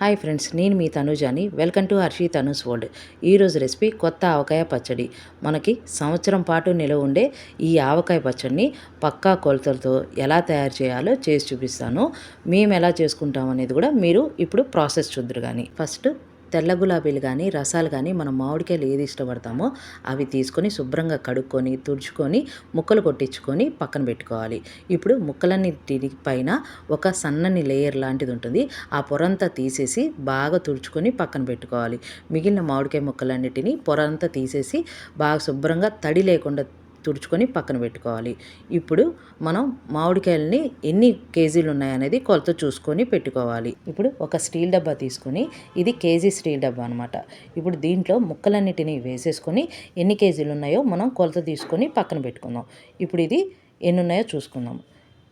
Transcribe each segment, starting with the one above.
Hi friends నేను మీ తనుజాని. Welcome to Harshi Tanu's world. ఈరోజు రెసిపీ కొత్త ఆవకాయ పచ్చడి. మనకి సంవత్సరం పాటు నిలవ ఉండే ఈ ఆవకాయ పచ్చడిని పక్కా కొలతలతో ఎలా తయారు చేయాలో చేసి చూపిస్తాను. మేము ఎలా చేసుకుంటాం అనేది కూడా మీరు ఇప్పుడు ప్రాసెస్ చూద్దరు కానీ ఫస్ట్ తెల్ల గులాబీలు కానీ రసాలు కానీ మనం మామిడికాయలు ఏది ఇష్టపడతామో అవి తీసుకొని శుభ్రంగా కడుక్కొని తుడుచుకొని ముక్కలు కొట్టించుకొని పక్కన పెట్టుకోవాలి. ఇప్పుడు ముక్కలన్నిటి పైన ఒక సన్నని లేయర్ లాంటిది ఉంటుంది. ఆ పొరంతా తీసేసి బాగా తుడుచుకొని పక్కన పెట్టుకోవాలి. మిగిలిన మామిడికాయ ముక్కలన్నిటిని పొరంతా తీసేసి బాగా శుభ్రంగా తడి లేకుండా తుడుచుకొని పక్కన పెట్టుకోవాలి. ఇప్పుడు మనం మామిడికాయలని ఎన్ని కేజీలు ఉన్నాయనేది కొలత చూసుకొని పెట్టుకోవాలి. ఇప్పుడు ఒక స్టీల్ డబ్బా తీసుకొని ఇది కేజీ స్టీల్ డబ్బా అనమాట ఇప్పుడు దీంట్లో ముక్కలన్నిటినీ వేసేసుకొని ఎన్ని కేజీలు ఉన్నాయో మనం కొలత తీసుకొని పక్కన పెట్టుకుందాం. ఇప్పుడు ఇది ఎన్ని ఉన్నాయో చూసుకుందాం.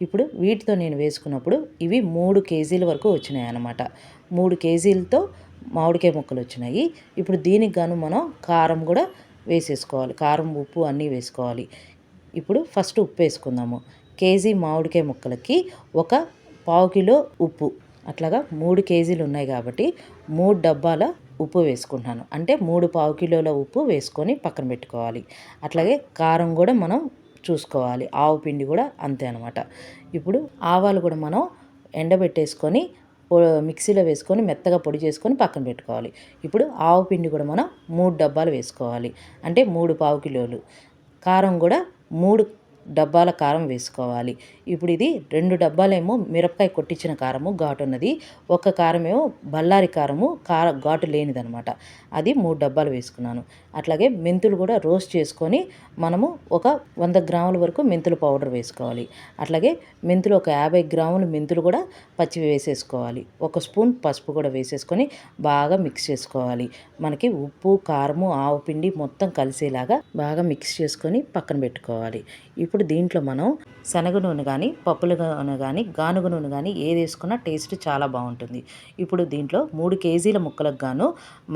ఇప్పుడు వీటితో నేను వేసుకున్నప్పుడు ఇవి మూడు కేజీల వరకు వచ్చినాయి అన్నమాట. మూడు కేజీలతో మామిడికాయ ముక్కలు వచ్చినాయి. ఇప్పుడు దీనికి గాను మనం కారం కూడా వేసేసుకోవాలి. కారం ఉప్పు అన్నీ వేసుకోవాలి. ఇప్పుడు ఫస్ట్ ఉప్పు వేసుకుందాము. కేజీ మామిడికాయ ముక్కలకి ఒక పావు కిలో ఉప్పు. అట్లాగా మూడు కేజీలు ఉన్నాయి కాబట్టి మూడు డబ్బాల ఉప్పు వేసుకుంటున్నాను. అంటే మూడు పావు కిలోల ఉప్పు వేసుకొని పక్కన పెట్టుకోవాలి. అట్లాగే కారం కూడా మనం చూసుకోవాలి. ఆవు పిండి కూడా అంతే అనమాట ఇప్పుడు ఆవాలు కూడా మనం ఎండబెట్టేసుకొని మిక్సీలో వేసుకొని మెత్తగా పొడి చేసుకొని పక్కన పెట్టుకోవాలి. ఇప్పుడు ఆవు పిండి కూడా మనం మూడు డబ్బాలు వేసుకోవాలి. అంటే మూడు పావు కిలోలు. కారం కూడా మూడు డబ్బాల కారం వేసుకోవాలి. ఇప్పుడు ఇది రెండు డబ్బాలేమో మిరపకాయ కొట్టించిన కారము ఘాటు ఉన్నది. ఒక కారమేమో బల్లారి కారము కార ఘాటు లేనిదనమాట అది మూడు డబ్బాలు వేసుకున్నాను. అట్లాగే మెంతులు కూడా రోస్ట్ చేసుకొని మనము ఒక వంద గ్రాముల వరకు మెంతులు పౌడర్ వేసుకోవాలి. అట్లాగే మెంతులు ఒక యాభై గ్రాములు మెంతులు కూడా పచ్చి వేసేసుకోవాలి. ఒక స్పూన్ పసుపు కూడా వేసేసుకొని బాగా మిక్స్ చేసుకోవాలి. మనకి ఉప్పు కారము ఆవు పిండి మొత్తం కలిసేలాగా బాగా మిక్స్ చేసుకొని పక్కన పెట్టుకోవాలి. ఇప్పుడు ఇప్పుడు దీంట్లో మనం శనగ నూనె కానీ పప్పుల నూనె కానీ గానుగ నూనె కానీ ఏది వేసుకున్నా టేస్ట్ చాలా బాగుంటుంది. ఇప్పుడు దీంట్లో మూడు కేజీల ముక్కలకు గాను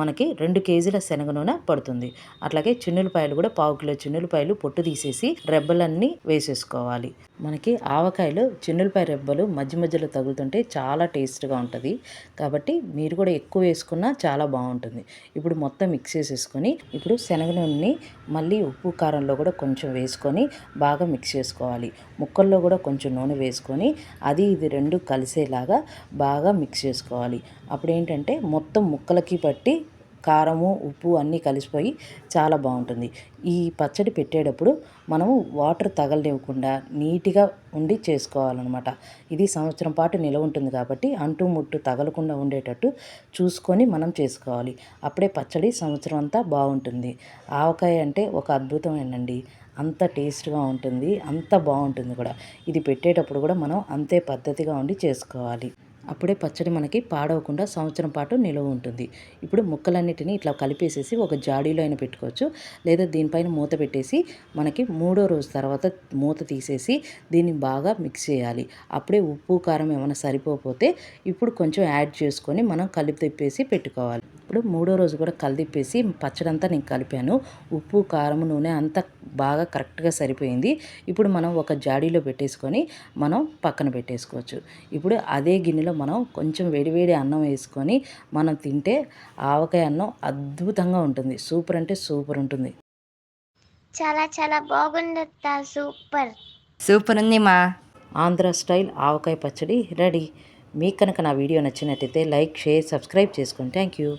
మనకి రెండు కేజీల శనగ నూనె పడుతుంది. అట్లాగే చిన్నులపాయలు కూడా పావు కిలో చిన్నులపాయలు పొట్టు తీసేసి రెబ్బలన్నీ వేసేసుకోవాలి. మనకి ఆవకాయలు చిన్నులపాయ రెబ్బలు మధ్య మధ్యలో తగులుతుంటే చాలా టేస్ట్గా ఉంటుంది. కాబట్టి మీరు కూడా ఎక్కువ వేసుకున్నా చాలా బాగుంటుంది. ఇప్పుడు మొత్తం మిక్స్ చేసేసుకొని ఇప్పుడు శనగ నూనెని మళ్ళీ ఉప్పు కారంలో కూడా కొంచెం వేసుకొని బాగా మిక్స్ చేసుకోవాలి. ముక్కల్లో కూడా కొంచెం నూనె వేసుకొని అది ఇది రెండు కలిసేలాగా బాగా మిక్స్ చేసుకోవాలి. అప్పుడు ఏంటంటే మొత్తం ముక్కలకి పట్టి కారము ఉప్పు అన్నీ కలిసిపోయి చాలా బాగుంటుంది. ఈ పచ్చడి పెట్టేటప్పుడు మనము వాటర్ తగలనివ్వకుండా నీట్గా ఉండి చేసుకోవాలన్నమాట. ఇది సంవత్సరం పాటు నిలవ ఉంటుంది కాబట్టి అంటు ముట్టు తగలకుండా ఉండేటట్టు చూసుకొని మనం చేసుకోవాలి. అప్పుడే పచ్చడి సంవత్సరం అంతా బాగుంటుంది. ఆవకాయ అంటే ఒక అద్భుతమేనండి. అంత టేస్ట్గా ఉంటుంది అంత బాగుంటుంది కూడా. ఇది పెట్టేటప్పుడు కూడా మనం అంతే పద్ధతిగా ఉండి చేసుకోవాలి. అప్పుడే పచ్చడి మనకి పాడవకుండా సంవత్సరం పాటు నిలువ ఉంటుంది. ఇప్పుడు ముక్కలన్నిటిని ఇట్లా కలిపేసేసి ఒక జాడీలో అయినా పెట్టుకోవచ్చు. లేదా దీనిపైన మూత పెట్టేసి మనకి మూడో రోజు తర్వాత మూత తీసేసి దీన్ని బాగా మిక్స్ చేయాలి. అప్పుడే ఉప్పు కారం ఏమైనా సరిపోతే ఇప్పుడు కొంచెం యాడ్ చేసుకొని మనం కలిపి తిప్పేసి పెట్టుకోవాలి. ఇప్పుడు మూడో రోజు కూడా కలిదిప్పేసి పచ్చడంతా నేను కలిపాను. ఉప్పు కారం నూనె అంతా బాగా కరెక్ట్గా సరిపోయింది. ఇప్పుడు మనం ఒక జాడీలో పెట్టేసుకొని మనం పక్కన పెట్టేసుకోవచ్చు. ఇప్పుడు అదే గిన్నెలో మనం కొంచెం వేడివేడి అన్నం వేసుకొని మనం తింటే ఆవకాయ అన్నం అద్భుతంగా ఉంటుంది. సూపర్ అంటే సూపర్ ఉంటుంది. చాలా చాలా బాగుంది సూపర్. సూపర్ ఉంది మా. ఆంధ్ర స్టైల్ ఆవకాయ పచ్చడి రెడీ. మీకు కనుక నా వీడియో నచ్చినట్టయితే లైక్ షేర్ సబ్స్క్రైబ్ చేసుకోండి థ్యాంక్ యూ